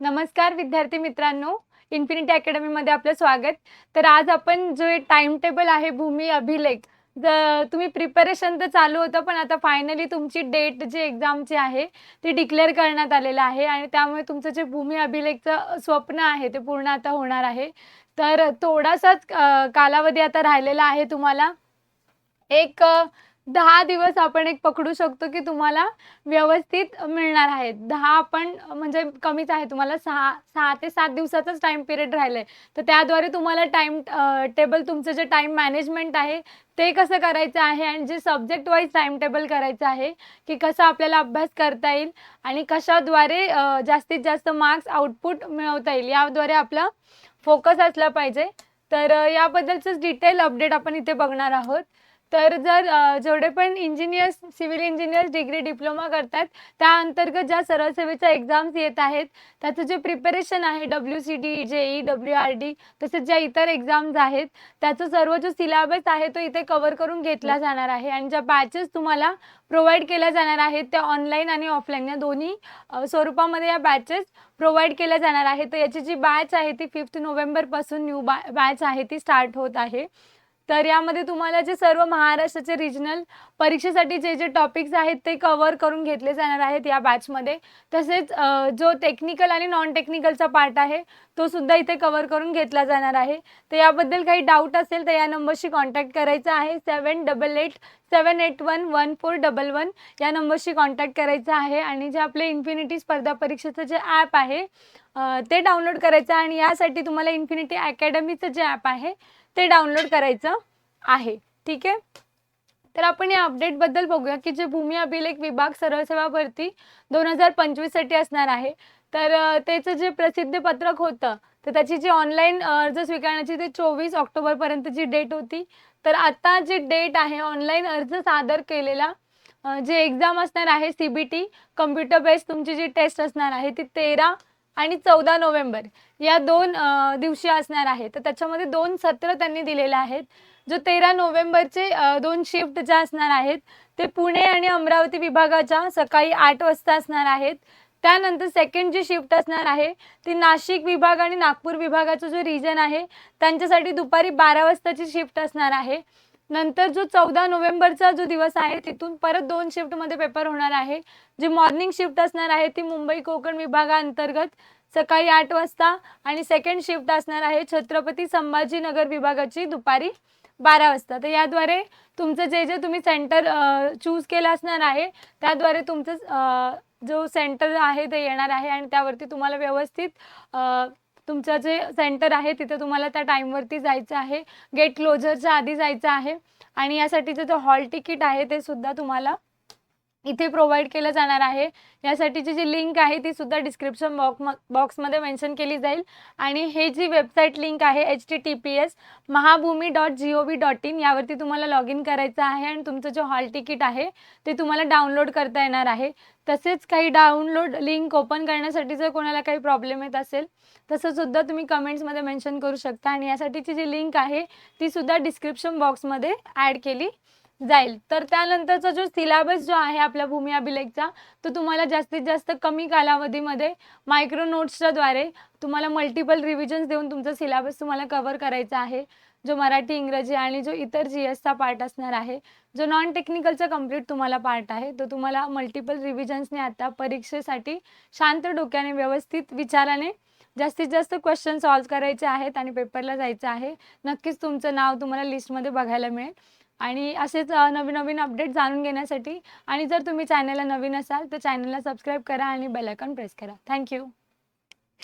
नमस्कार विद्यार्थी मित्रांनो. इन्फिनिटी अकॅडमीमध्ये आपलं स्वागत. तर आज आपण जो टाइम टेबल आहे भूमी अभिलेख तुम्ही प्रिपरेशन तर चालू होतं पण आता फायनली तुमची डेट जी एक्झामची आहे ती डिक्लेअर करण्यात आलेलं आहे आणि त्यामुळे तुमचं जे भूमी अभिलेखचं स्वप्न आहे ते पूर्ण आता होणार आहे. तर थोडासाच कालावधी आता राहिलेला आहे तुम्हाला. एक दहा दिवस आपण एक पकडू शकतो की तुम्हाला व्यवस्थित मिळणार आहेत. दहा आपण म्हणजे कमीच आहे. तुम्हाला सहा सहा ते सात दिवसाचाच टाइम पिरियड राहिलाय. आहे तर त्याद्वारे तुम्हाला टाईम टेबल तुमचं जे टाईम मॅनेजमेंट आहे ते कसं करायचं आहे आणि जे सब्जेक्ट वाईज टाईम टेबल करायचं आहे की कसं आपल्याला अभ्यास करता येईल आणि कशाद्वारे जास्तीत जास्त मार्क्स आउटपुट मिळवता येईल याद्वारे आपला फोकस असला पाहिजे. तर अ, याबद्दलचंच डिटेल अपडेट आपण इथे बघणार आहोत. तर जर जेवढे पण engineers civil engineers degree diploma करतात त्या अंतर्गत ज्या सरळ सेवेच्या एक्झाम्स येत आहेत त्याचं जे प्रिपरेशन आहे W C D JE W R D तसेच ज्या इतर एक्झाम्स आहेत त्याचं सर्व जो सिलेबस आहे तो इथे कव्हर करून घेतला जाणार आहे. आणि ज्या बॅचेस तुम्हाला प्रोव्हाइड केल्या जाणार आहेत त्या ऑनलाईन आणि ऑफलाईन या दोन्ही स्वरूपामध्ये या बॅचेस प्रोव्हाइड केल्या जाणार आहेत. तर याची जी बॅच आहे ती फिफ्थ नोव्हेंबरपासून न्यू बॅ बॅच आहे ती स्टार्ट होत आहे. तर यामध्ये तुम्हाला जे सर्व महाराष्ट्राचे रिजनल परीक्षेसाठी जे जे टॉपिक्स आहेत ते कव्हर करून घेतले जाणार आहेत या बॅचमध्ये तसेच जो टेक्निकल आणि नॉन टेक्निकलचा पार्ट आहे तो सुद्धा इथे कव्हर करून घेतला जाणार आहे. तर याबद्दल काही डाऊट असेल तर या नंबरशी कॉन्टॅक्ट करायचा आहे. Seven double eight seven eight one one four double one या नंबरशी कॉन्टॅक्ट करायचा आहे आणि जे आपले इन्फिनिटी स्पर्धा परीक्षेचं जे ॲप आहे ते डाउनलोड करायचं आणि यासाठी तुम्हाला इन्फिनिटी अकॅडमीचं जे ॲप आहे ते डाउनलोड करायचं आहे. ठीक आहे? तर आपण या अपडेटबद्दल बघूया की जे भूमी अभिलेख विभाग सरळ सेवा भरती दोन हजार पंचवीससाठी असणार आहे तर त्याचं जे प्रसिद्ध पत्रक होतं तर त्याची जी ऑनलाईन अर्ज स्वीकारण्याची ते चोवीस ऑक्टोबरपर्यंतची डेट होती तर आता जी डेट आहे ऑनलाईन अर्ज सादर केलेला जे एक्झाम असणार आहे C B T computer based तुमची जी टेस्ट असणार आहे ती तेरा आणि चौदा नोव्हेंबर या दोन दिवशी असणार आहे. तर त्याच्यामध्ये दोन सत्र त्यांनी दिलेले आहेत. जो तेरा नोव्हेंबरचे दोन शिफ्ट ज्या असणार आहेत ते पुणे आणि अमरावती विभागाच्या सकाळी आठ वाजता असणार आहेत. त्यानंतर सेकंड जी शिफ्ट असणार आहे ती नाशिक विभाग आणि नागपूर विभागाचा जो रिजन आहे त्यांच्यासाठी दुपारी बारा वाजताची शिफ्ट असणार आहे. नंतर जो चौदा नोव्हेंबरचा जो दिवस आहे तिथून परत दोन शिफ्टमध्ये पेपर होणार आहे. जी मॉर्निंग शिफ्ट असणार आहे ती मुंबई कोकण विभागाअंतर्गत सकाळी आठ वाजता आणि सेकंड शिफ्ट असणार आहे छत्रपती संभाजीनगर विभागाची दुपारी बारा वाजता. तर याद्वारे तुमचं जे जे तुम्ही सेंटर चूज केलं असणार आहे त्याद्वारे तुमचं जो सेंटर आहे ते येणार आहे आणि त्यावरती तुम्हाला व्यवस्थित तुमचं जे सेंटर आहे तिथे तुम्हाला त्या टाईमवरती जायचं आहे. गेट क्लोजरच्या आधी जायचं आहे. आणि यासाठीचं जे हॉल तिकीट आहे ते सुद्धा तुम्हाला इथे प्रोव्हाइड केलं जाणार आहे. यासाठीची जी लिंक आहे ती सुद्धा डिस्क्रिप्शन बॉक्स बॉक्समध्ये मेन्शन केली जाईल. आणि हे जी वेबसाईट लिंक आहे H T T P S Mahabhumi dot G O V dot in यावरती तुम्हाला लॉग इन करायचं आहे आणि तुमचं जे हॉल तिकीट आहे ते तुम्हाला डाउनलोड करता येणार आहे. तसेच काही डाउनलोड लिंक ओपन करण्यासाठी जर कोणाला काही प्रॉब्लेम येत असेल तसंसुद्धा तुम्ही कमेंट्समध्ये मेन्शन करू शकता. आणि यासाठीची जी लिंक आहे ती सुद्धा डिस्क्रिप्शन बॉक्समध्ये ॲड केली. जाईल. तर त्यानंतरचा जो सिलेबस जो आहे आपल्या भूमी अभिलेखचा तो तुम्हाला जास्तीत जास्त कमी कालावधीमध्ये मायक्रो नोट्सच्या द्वारे तुम्हाला मल्टिपल रिव्हिजन्स देऊन तुमचा सिलेबस तुम्हाला कव्हर करायचा आहे. जो मराठी इंग्रजी आणि जो इतर जी एसचा पार्ट असणार आहे जो नॉन टेक्निकलचा कंप्लीट तुम्हाला पार्ट आहे तो तुम्हाला मल्टिपल रिव्हिजन्सने आता परीक्षेसाठी शांत डोक्याने व्यवस्थित विचाराने जास्तीत जास्त क्वेश्चन सॉल्व करायचे आहेत आणि पेपरला जायचं आहे. नक्कीच तुमचं नाव तुम्हाला लिस्टमध्ये बघायला मिळेल. आणि असेच नवीन नवीन अपडेट जाणून घेण्यासाठी. आणि जर तुम्ही चॅनलला नवीन असाल तर चॅनलला सबस्क्राईब करा आणि बेल आयकॉन प्रेस करा. Thank you